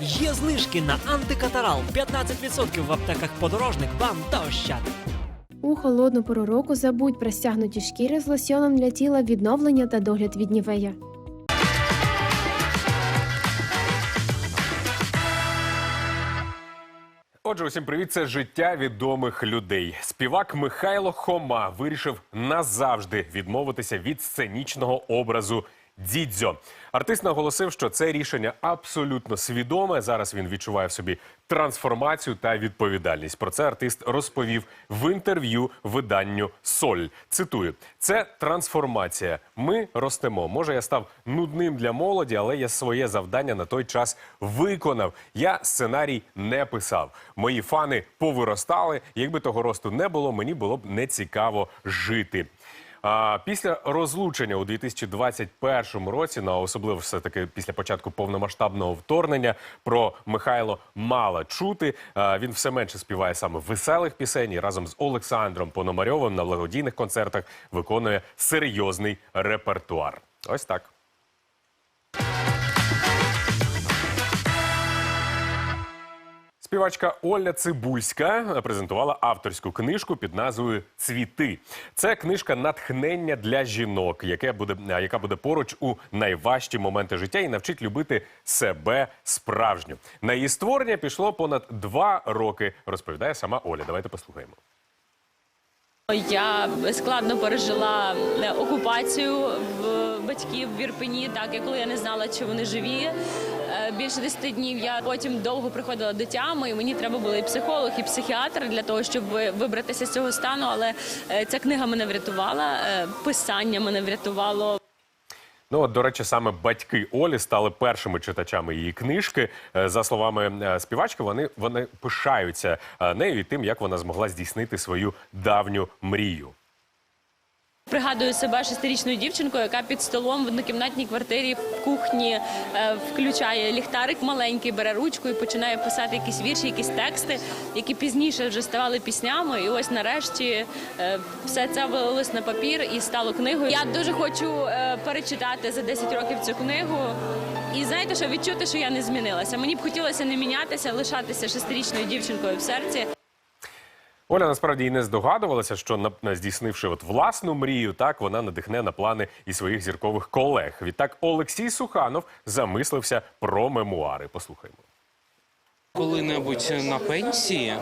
Є знижки на антикатарал 15% в аптеках подорожник вам та ощад. У холодну пору року забудь про стягнуті шкіри з лосьоном для тіла відновлення та догляд від нівея. Отже, усім привіт, це життя відомих людей. Співак Михайло Хома вирішив назавжди відмовитися від сценічного образу Дідзьо. Артист наголосив, що це рішення абсолютно свідоме. Зараз він відчуває в собі трансформацію та відповідальність. Про це артист розповів в інтерв'ю виданню Соль. Цитую: це трансформація. Ми ростемо. Може, я став нудним для молоді, але я своє завдання на той час виконав. Я сценарій не писав. Мої фани повиростали. Якби того росту не було, мені було б нецікаво жити. А після розлучення у 2021 році, на особливо все таки після початку повномасштабного вторгнення, про Михайло мало чути. Він все менше співає саме веселих пісень і разом з Олександром Пономарьовим на благодійних концертах виконує серйозний репертуар. Ось так. Співачка Оля Цибульська презентувала авторську книжку під назвою Цвіти. Це книжка натхнення для жінок, яке буде, яка буде поруч у найважчі моменти життя і навчить любити себе справжню. На її створення пішло понад два роки. Розповідає сама Оля. Давайте послухаємо. Я складно пережила е, окупацію в батьків в Ірпені, так і коли я не знала, чи вони живі. Більше 10 днів я потім довго приходила до тями, і мені треба було і психолог, і психіатр для того, щоб ви- вибратися з цього стану. Але е, ця книга мене врятувала, е, писання мене врятувало. Ну, от, до речі, саме батьки Олі стали першими читачами її книжки. Е, За словами співачки, вони, вони пишаються нею і тим, як вона змогла здійснити свою давню мрію. Пригадую себе шестирічною дівчинкою, яка під столом в однокімнатній квартирі в кухні е, включає ліхтарик маленький, бере ручку і починає писати якісь вірші, якісь тексти, які пізніше вже ставали піснями. І ось нарешті е, все це вилилось на папір і стало книгою. Я дуже хочу е, перечитати за 10 років цю книгу. І знаєте, що відчути, що я не змінилася. Мені б хотілося не мінятися, лишатися шестирічною дівчинкою в серці. Оля насправді і не здогадувалася, що здійснивши от власну мрію, так вона надихне на плани і своїх зіркових колег. Відтак Олексій Суханов замислився про мемуари. Послухаймо. Коли-небудь на пенсії,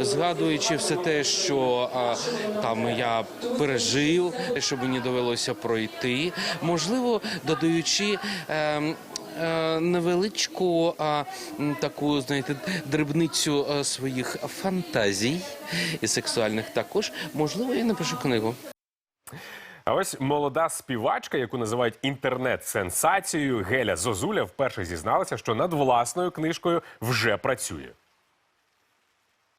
згадуючи все те, що а, там я пережив, що мені довелося пройти, можливо, додаючи. е, Невеличку а, таку, знаєте, дрібницю е, своїх фантазій і сексуальних також, можливо, я напишу книгу. А ось молода співачка, яку називають інтернет-сенсацією, Геля Зозуля вперше зізналася, що над власною книжкою вже працює.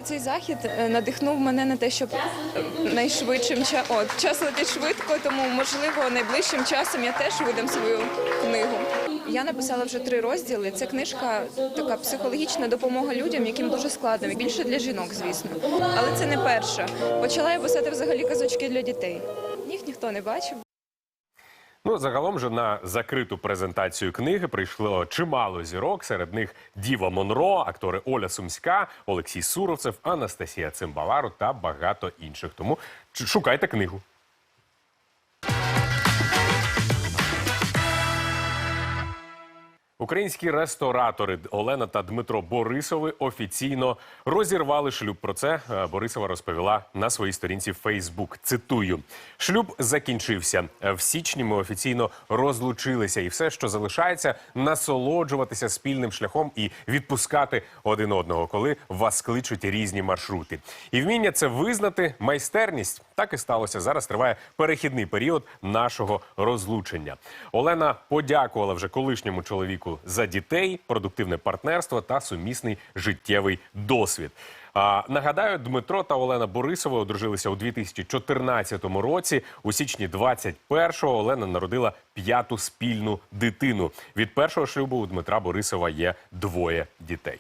Цей захід е, надихнув мене на те, щоб е, найшвидшим ча- О, час летить швидко, тому можливо найближчим часом я теж видам свою книгу. Я написала вже три розділи. Це книжка така психологічна допомога людям, яким дуже складно. Більше для жінок, звісно. Але це не перша. Почала я писати взагалі казочки для дітей. Їх ніхто не бачив. Ну, загалом же на закриту презентацію книги прийшло чимало зірок. Серед них Діва Монро, актори Оля Сумська, Олексій Суровцев, Анастасія Цимбалару та багато інших. Тому шукайте книгу. Українські ресторатори Олена та Дмитро Борисови офіційно розірвали шлюб. Про це е, Борисова розповіла на своїй сторінці в Фейсбук. Цитую: шлюб закінчився. В січні ми офіційно розлучилися, і все, що залишається, насолоджуватися спільним шляхом і відпускати один одного, коли вас кличуть різні маршрути. І вміння це визнати майстерність. Так і сталося. Зараз триває перехідний період нашого розлучення. Олена подякувала вже колишньому чоловіку за дітей, продуктивне партнерство та сумісний життєвий досвід. А, нагадаю, Дмитро та Олена Борисова одружилися у 2014 році. У січні 21-го Олена народила п'яту спільну дитину. Від першого шлюбу у Дмитра Борисова є двоє дітей.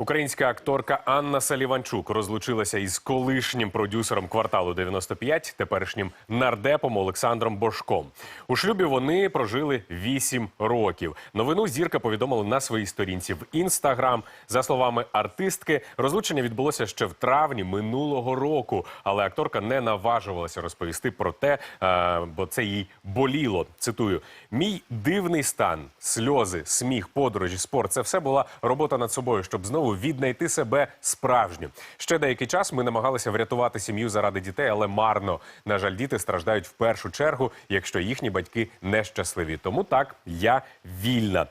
Українська акторка Анна Саліванчук розлучилася із колишнім продюсером кварталу 95, теперішнім нардепом Олександром Бошком. У шлюбі вони прожили 8 років. Новину зірка повідомила на своїй сторінці в інстаграм. За словами артистки, розлучення відбулося ще в травні минулого року, але акторка не наважувалася розповісти про те, е, бо це їй боліло. Цитую: мій дивний стан, сльози, сміх, подорожі, спорт це все була робота над собою, щоб знову віднайти себе справжню. Ще деякий час ми намагалися врятувати сім'ю заради дітей, але марно. На жаль, діти страждають в першу чергу, якщо їхні батьки нещасливі. Тому так я вільна.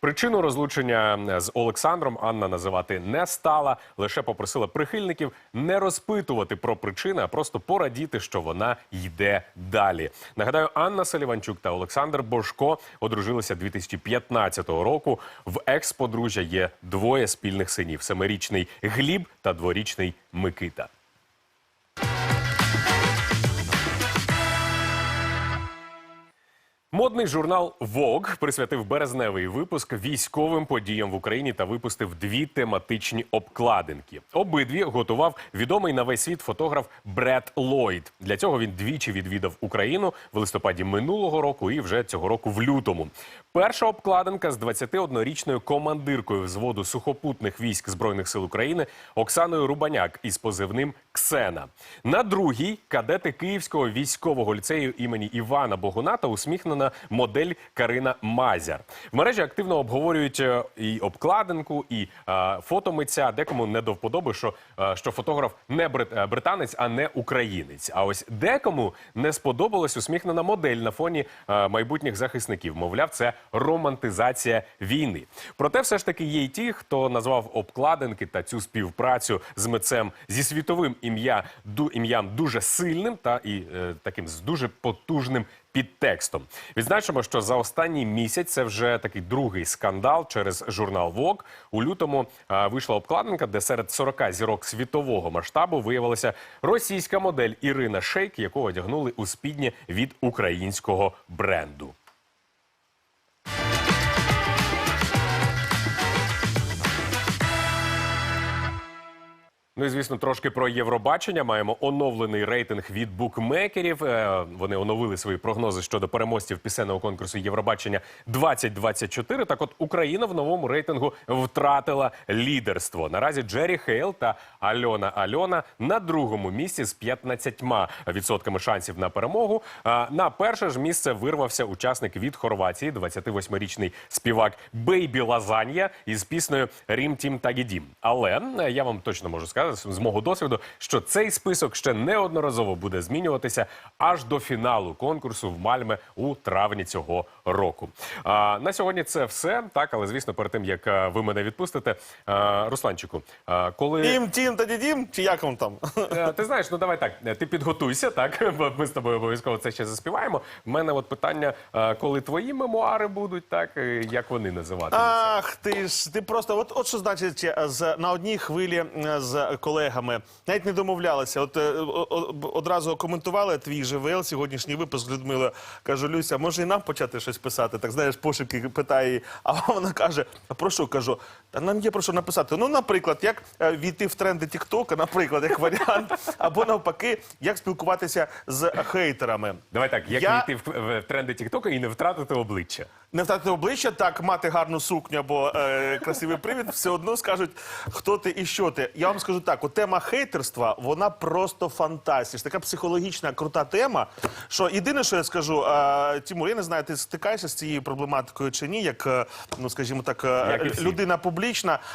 Причину розлучення з Олександром Анна називати не стала, лише попросила прихильників не розпитувати про причини, а просто порадіти, що вона йде далі. Нагадаю, Анна Саліванчук та Олександр Бошко одружилися 2015 року. В екс-подружжя є двоє спільних синів: семирічний Гліб та дворічний Микита. Модний журнал Vogue присвятив березневий випуск військовим подіям в Україні та випустив дві тематичні обкладинки. Обидві готував відомий на весь світ фотограф Бред Ллойд. Для цього він двічі відвідав Україну в листопаді минулого року і вже цього року в лютому. Перша обкладинка з 21-річною командиркою взводу сухопутних військ збройних сил України Оксаною Рубаняк із позивним Ксена. На другій кадети Київського військового ліцею імені Івана Богуна та усміхнена модель Карина Мазяр. В мережі активно обговорюють е, і обкладинку, і е, фото митця. Декому не до вподоби, що, е, що фотограф не брит- е, британець, а не українець. А ось декому не сподобалась усміхнена модель на фоні е, майбутніх захисників. Мовляв, це романтизація війни. Проте, все ж таки є й ті, хто назвав обкладинки та цю співпрацю з митцем зі світовим ім'я ім'ям дуже сильним та і е, таким з дуже потужним підтекстом. Відзначимо, що за останній місяць це вже такий другий скандал через журнал Vogue. У лютому а, вийшла обкладинка, де серед 40 зірок світового масштабу виявилася російська модель Ірина Шейк, яку одягнули у спідні від українського бренду. Ну і звісно, трошки про Євробачення. Маємо оновлений рейтинг від букмекерів. Е, Вони оновили свої прогнози щодо переможців пісенного конкурсу Євробачення 2024. Так, от Україна в новому рейтингу втратила лідерство. Наразі Джері Хейл та Альона Альона на другому місці з 15% шансів на перемогу. А На перше ж місце вирвався учасник від Хорватії, 28-річний співак Бейбі Лазанья із піснею Рім Тім Тагідім. Але е, я вам точно можу сказати з мого досвіду, що цей список ще неодноразово буде змінюватися аж до фіналу конкурсу в Мальме у травні цього року. А, на сьогодні це все. Так, але звісно, перед тим як е, ви мене відпустите, е, Русланчику, е, коли Тім, тім та дідім, чи як вам там? Е, Ти знаєш, ну давай так. Ти підготуйся, так бо ми з тобою обов'язково це ще заспіваємо. У мене от питання, е, коли твої мемуари будуть, так е, як вони називатимуться? Ах, ти ж ти просто от, от що значить е, з на одній хвилі е, з колегами навіть не домовлялися. От е, одразу коментували твій ЖВЛ, сьогоднішній випуск з Людмилою. Кажу, Люся, може і нам почати щось писати? Так знаєш, пошуки питає її. А вона каже: А про що кажу? Та нам є про що написати. Ну, наприклад, як е, війти в тренди Тіктока, наприклад, як варіант, або навпаки, як спілкуватися з хейтерами. Давай так, як Я- війти в, в тренди Тіктока і не втратити обличчя. Не втратити обличчя, так мати гарну сукню або е, красивий привід, все одно скажуть, хто ти і що ти. Я вам скажу так: от тема хейтерства, вона просто фантастична. Така психологічна, крута тема. Що єдине, що я скажу, е, Тимур, я не знаю, ти стикаєшся з цією проблематикою чи ні, як е, ну скажімо так, е, Як і всі. людина публічна.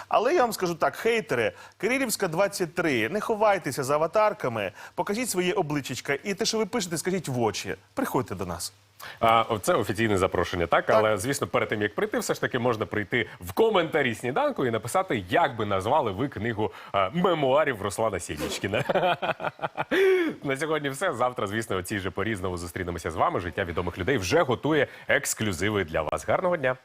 Але я вам скажу так: хейтери, Кирилівська 23, не ховайтеся за аватарками, покажіть своє обличчячка, і те, що ви пишете, скажіть в очі. Приходьте до нас. А це офіційне запрошення, так? Але звісно, перед тим як прийти, все ж таки можна прийти в коментарі сніданку і написати, як би назвали ви книгу мемуарів Руслана Сінічкіна. На сьогодні все. Завтра, звісно, о цій же порі знову зустрінемося з вами. Життя відомих людей вже готує ексклюзиви для вас. Гарного дня!